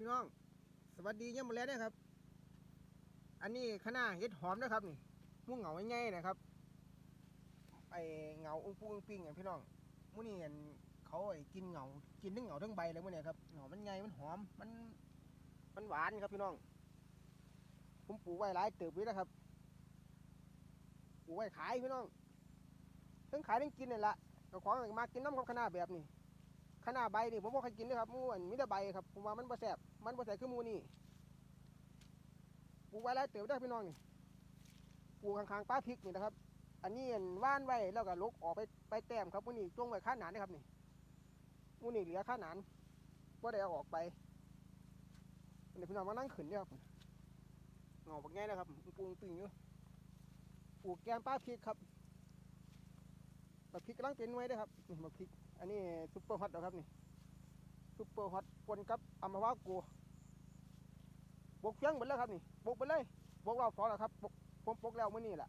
พี่น้อง สวัสดีเยี่ยมมาแล้วนะครับ อันนี้คณะเห็ดหอมนะครับนี่มุ่งเหงาง่ายๆนะครับไอเหงาอุ้งปูอุ้งปิ้งอะพี่น้องมุ่นี่อันเขาไอ้กินเหงากินทั้งเหงาทั้งใบเลยมื่อนี้ครับเหงามันไงมันหอมมันมันหวานครับพี่น้อง ผมปลูกไว้หลายเติบไว้นะครับปลูกไว้ขายพี่น้องทั้งขายทั้งกินนี่แหละเจ้าของมากินน้ำกับคณะแบบนี้ ขนาใบนี่ผมบ่เคยกินเลยครับมูอันมีแต่ใบครับผมว่ามันบ่แซ่บมันบ่แซ่บคือมูนี่ปลูกไว้หลายเติบได้พี่น้องนี่ปลูกข้างๆป้าพริกนี่นะครับ อันนี้ว่านไว้แล้วก็ลกออกไปไปแต้มครับมูนี่จ้วงไว้ข้าหนานนะครับนี่มูนี่เหลือข้าหนานบ่าได้เอาออกไปนี่พี่น้องมานั่งขึ้นเนี่ยครับเงาบักแง่นะครับปลูกปิ่งอยู่ปลูกแกมป้าพริกครับป้าพริกกำลังเป็นไว้เด้ครับนี่ป้าพริก อันนี้ซุปเปอร์ฮอตนะครับนี่ซุปเปอร์ฮอตปนกับอัมพวากูบกเฟียงหมดแล้วครับนี่บกไปเลยบกเราสองแล้วครับบกผมบกแล้วเมื้อนี้แหละ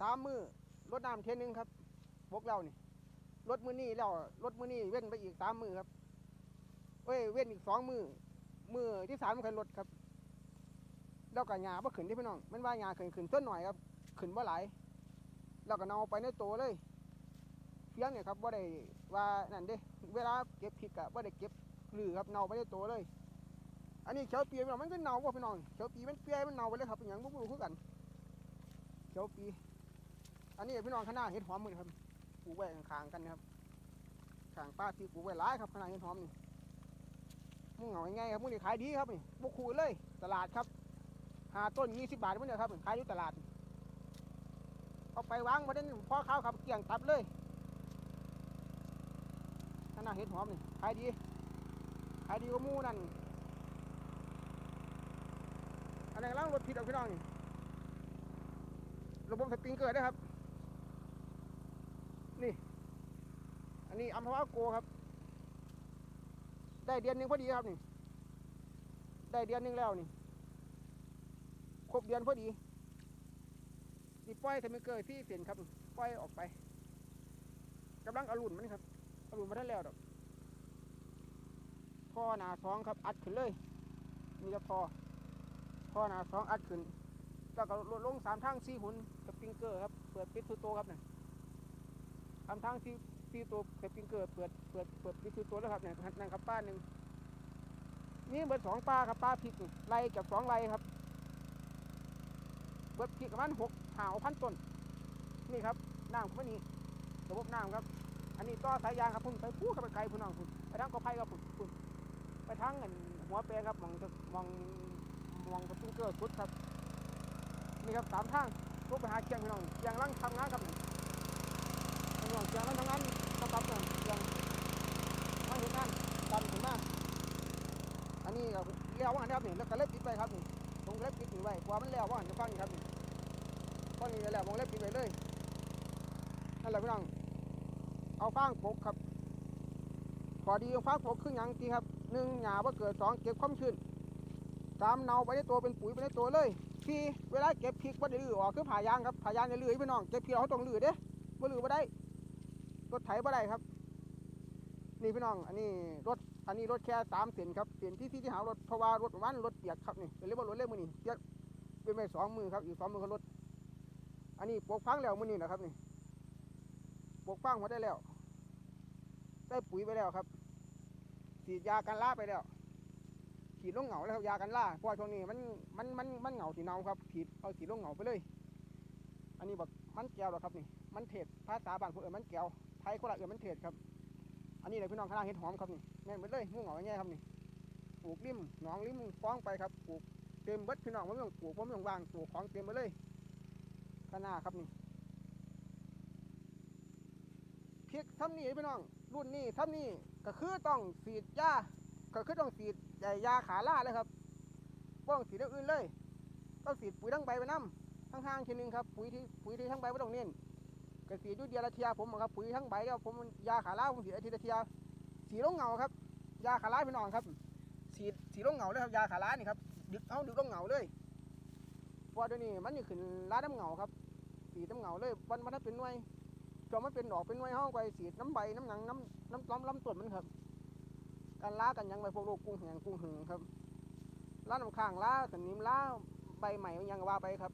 สามมือรดน้ำเทนึงครับบกแล้วนี่รถมือนี้แล้วรถมือนี้เว้นไปอีกสามมือครับเอ้ยเว้นอีกสองมือมือที่สามมันเคยลดครับ แล้วก็หญ้าบ่ขึ้นที่พี่น้องมันว่าหญ้าขึ้นขึ้นต้นหน่อยครับขึ้นบ่หลายแล้วก็เนาไปในโตเลย เฟียงเนี่ยครับว่าได้ว่านั่นเด้ เวลาเก็บพริกอะว่าได้เก็บหรือครับเน่าไปในตัวเลย อันนี้เขียวปีพี่น้องมันก็เน่าว่พี่น้องเขียวปีมันเปียมันเน่าไปเลยครับเป็นอย่างบุบรู้คือกันเขียวปี อันนี้พี่น้องข้างหน้าเห็ดหอมมือครับปลูกไว้ข้างๆกันนะครับข้างป้าที่ปลูกไว้หลายครับข้างหน้าเห็ดหอมนี่มุ่งเหงาง่ายครับมุ่งนี่ขายดีครับนี่บุกคูเลยตลาดครับหาต้นยี่สิบบาทมุ่งเนี่ยครับขายอยู่ตลาดเอาไปวางมาได้พ่อข้าวครับเกี่ยงตับเลย ขนาเห็ดหอมนี่ขายดีขายดีกว่ามูนั่นอันไหนล้างรถผิดเอาพี่น้องนี่ระบบสปริงเกอร์นะครับ นี่ อันนี้อัมพวาโกครับ ได้เดือนหนึ่งพอดีครับนี่ ได้เดือนหนึ่งแล้วนี่ ครบเดือนพอดีนี่ปล่อยสปริเกอร์ที่เสียนครับ ปล่อยออกไปกำลังอรุ่นมันครับ เอาดูมาได้แล้วดอกท่อหนาสองครับ อัดขึ้นเลยมีแต่ท่อท่อหนาสองอัดขึ้นแล้วก็ลดลงสามทางสี่หุ่นสปริงเกอร์ครับ เปิดปิดทุตัวครับเนี่ยสามทางสี่สี่ตัวสปริงเกอร์เปิดเปิดเปิดปิดทุตัวแล้วครับเนี่ยนั่นครับป้าหนึ่งนี่เบิดสองปลาครับปลาพริกไล่กับสองไล่ครับ เบิดพริกประมาณหกหาวพันต้นนี่ครับน้ำพวกนี้ระบบน้ำครับ อันนี้ต่อสายยางครับพุ่นไปพูดกับไปไกลพุ่นน้องพุ่นไปทางกอไผ่ครับพุ่นพุ่นไปทางเงินหัวแปลงครับมองจะมองมองสปริงเกอร์สุดครับนี่ครับสามทางลูกไปหาเชียงพี่น้องเชียงร่างทำงานครับนี่พี่น้องเชียงร่างทำงานนะครับเนี่ยเชียงมาเห็นงานตันถึงมาอันนี้เลี้ยวว่าครับนี่แล้วก็เล็บปิดไปครับนี่ผมเล็บปิดนี่ไว้กว่ามันเลี้ยวว่านจะฟังครับนี่ฟังนี่แล้วผมเล็บปิดไปเลยนั่นแหละพี่น้อง เอาฟางปกครับขอดีเอาฟางปกครึ่งหยังทีครับหนึ่งหยาว่าเกิดสองเก็บความชื้นสามเนาไปในตัวเป็นปุ๋ยไปในตัวเลยสี่เวลาเก็บพริกว่าได้ลือออกคือผ่ายางครับผ่ายางจะลือพี่น้องเก็บพริกเราต้องลือเด้ว่าลือว่าได้รถไถว่าได้ครับ นี่พี่น้อง อันนี้รถอันนี้รถแค่สามเส้นครับเส้นที่ที่ที่หารถเพราะว่ารถประมาณรถเปียกครับนี่เป็นเรียกว่ารถเล่มือนี่เปียกเป็นไปสองมือครับอีกสองมือก็รถอันนี้ปลูกฟังแล้วมือนี่นะครับนี่ ปลูกฟังมาได้แล้วได้ปุ๋ยไปแล้วครับฉีดยากันล่าไปแล้วฉีดลงเหงาแล้วครับยากันล่าเพราะช่วงนี้มันมันมันมันเหงาสีเนาครับฉีดเอาฉีดลงเหงาไปเลย อันนี้บอกมันแก้วหรอครับนี่ มันเทศภาษาบางคนเอ่ยมันแก้วไทยคนละเอ่ยมันเทศครับ อันนี้เลยพี่น้องข้างล่างเห็ดหอมครับนี่แม่นไปเลยงูเหงาแง่ครับนี่ปลูกริมหนองริมฟ้องไปครับปลูกเต็มเบิดพี่น้องไม่ต้องปลูกไม่ต้องวางปลูกของเต็มไปเลยข้างหน้าครับนี่ พริกทำนี่พี่น้อง รุ่นนี้ทำนี่ก็คือต้องฉีดยาก็คือต้องฉีดยาขาล่าเลยครับบ่ต้องฉีดอย่างอื่นเลยต้องฉีดปุ๋ยทั้งใบไปน้ำทั้งห้างทีนึงครับปุ๋ยที่ปุ๋ยที่ทั้งใบไม่ต้องเน้นก็ฉีดด้วยเดียร์ละเทียผมอะครับปุ๋ยทั้งใบแล้วผมยาขาล่าผมฉีดอาทิตย์ละเทียสีลงเงาครับ ยาขาล่าพี่น้องครับฉีสีลงเงาเลยครับยาขาล่านี่ครับดึกเอาดึกลงเงาเลยเพราะว่าเดี๋ยวนี้มันนี่ขึ้นล้าน้ำเงาครับสีน้ำเงาเลยวันมันถ้าเป็นหน่วย จอมันเป็นดอกเป็นหน่วยห้องไปสีดน้ำใบน้ำหนังน้ำน้ำล้ำล้ำต้นมันครับการล้ากันยังไปพวกโรคกุ้งแหงกุ้งหึงครับล้าน้ำข้างล้าสนิมล้าใบใหม่ยังว่าไปครับ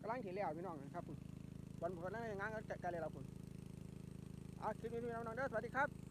กำลังถีแล้วพี่น้องครับวันผมนั่งงานก็จัดการเลยเราคุณเอาคลิปนี้พี่น้องเด้อสวัสดีครับ